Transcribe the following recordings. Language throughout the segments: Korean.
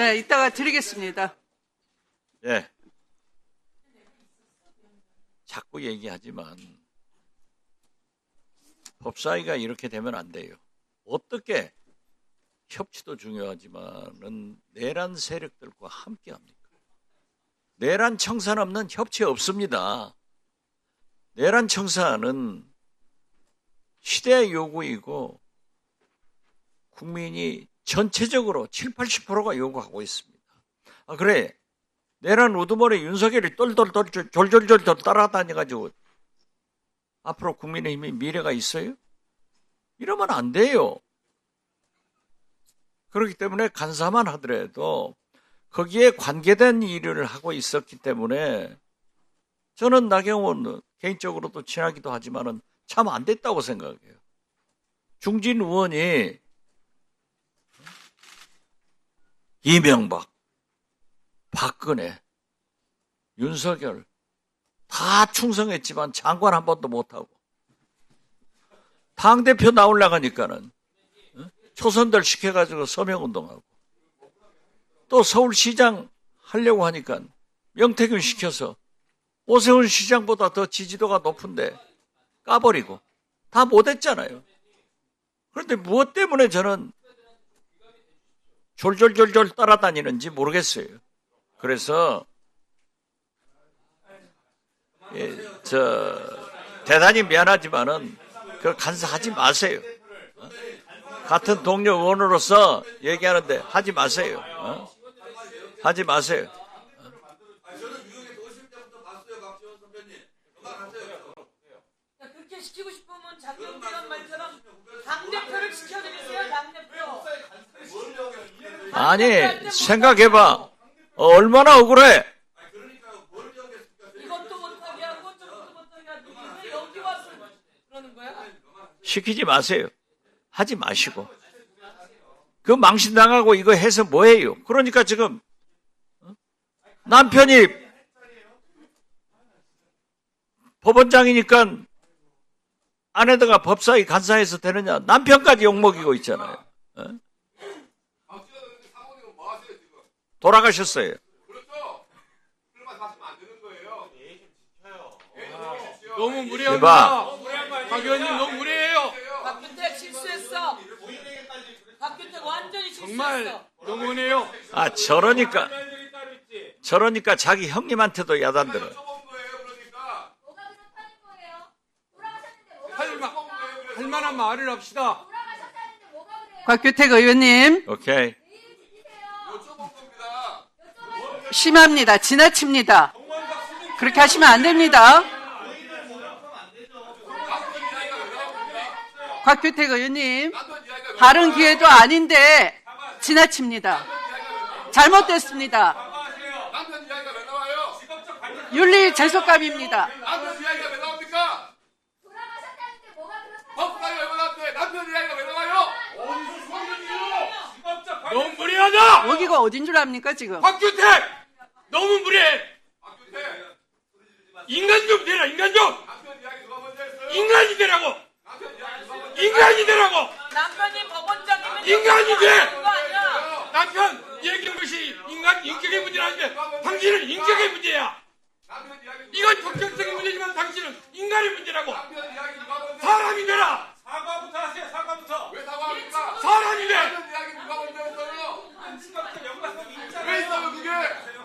네, 이따가 드리겠습니다. 예. 자꾸 얘기하지만 법사위가 이렇게 되면 안 돼요. 어떻게 협치도 중요하지만은 내란 세력들과 함께 합니까? 내란 청산 없는 협치 없습니다. 내란 청산은 시대의 요구이고 국민이 전체적으로 7, 80%가 요구하고 있습니다. 아, 그래. 내란 우두머리 윤석열이 똘똘똘 졸졸졸졸 따라다녀가지고 앞으로 국민의힘이 미래가 있어요? 이러면 안 돼요. 그렇기 때문에 간사만 하더라도 거기에 관계된 일을 하고 있었기 때문에 저는 나경원 개인적으로도 친하기도 하지만은 참 안 됐다고 생각해요. 중진 의원이 이명박, 박근혜, 윤석열 다 충성했지만 장관 한 번도 못하고 당대표 어? 초선들 시켜가지고 서명운동하고 또 서울시장 하려고 하니까 명태균 시켜서 오세훈 시장보다 더 지지도가 높은데 까버리고 다 못했잖아요. 그런데 무엇 때문에 저는 졸졸졸졸 따라다니는지 모르겠어요. 그래서 예, 저 대단히 미안하지만은 그 간사하지 마세요. 어? 같은 동료 의원으로서 얘기하는데 하지 마세요. 어? 하지 마세요. 시키고 싶으면 장경재란 말처럼 당 대표를 시켜드리세요, 당대표. 아니 생각해봐. 어, 얼마나 억울해. 시키지 마세요. 하지 마시고. 그 망신당하고 이거 해서 뭐해요? 그러니까 지금 어? 남편이 법원장이니까 아내다가 법사위 간사해서 되느냐? 남편까지 욕먹이고 있잖아요. 어? 돌아가셨어요. 너무 무례합니다. 대박. 박 의원님 너무 무례해요. 박균택 실수했어. 박균택 완전히 정말 실수했어. 너무 무례해요. 아 저러니까 저러니까 자기 형님한테도 야단 들어. 써본 거예요, 그러니까. 뭐가 그렇다는 거예요? 돌아가셨는데 뭐가 할, 마, 할 만한 말을 합시다. 곽규택 의원님, 오케이. 내일 지키세요. 여쭤본 겁니다. 심합니다. 지나칩니다. 그렇게 하시면 안 됩니다. 곽규택 의원님, 다른 기회도 아닌데 지나칩니다. 잘못됐습니다. 윤리? 너무 무례하다. 여기가 어딘 줄 압니까 지금? 박규택 너무 무례해. 인간 좀 되라. 인간 좀. 인간이 되라고. 인간이 되라고. 남편이 법원장이면 인간이 돼! 남편 얘기한 것이 인간 인격의 문제는 아닌데 당신은 인격의 문제야. 이건 정책적인 문제지만 당신은 인간의 문제라고. 사람이 되라. 사과부터 하세요. 사과부터. 왜 사과합니까? 사람이 돼. 남편 이야기 누가 먼저 했어요? 시각적 연관성이 있잖아요. 왜 있어요, 그게?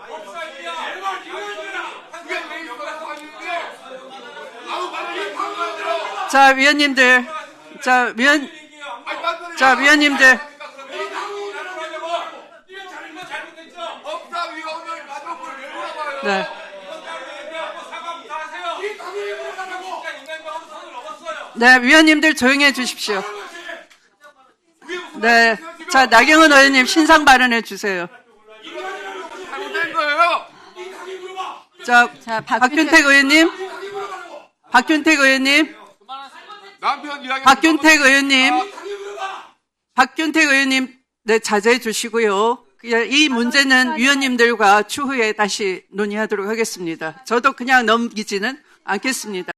법사위야. 제발 인간 되라. 그게 왜 있어요, 아닌데? 아무 말을 이 방금 자 위원님들, 자 위원, 자, 위원님들. 네. 네 위원님들 조용히 해주십시오. 네, 자 나경원 의원님 신상 발언해 주세요. 거예요. 자, 박균택 의원님, 박균택 의원님, 박균택 의원님, 박균택 의원님, 네 자제해 주시고요. 그냥 이 문제는 위원님들과 추후에 다시 논의하도록 하겠습니다. 저도 그냥 넘기지는 않겠습니다.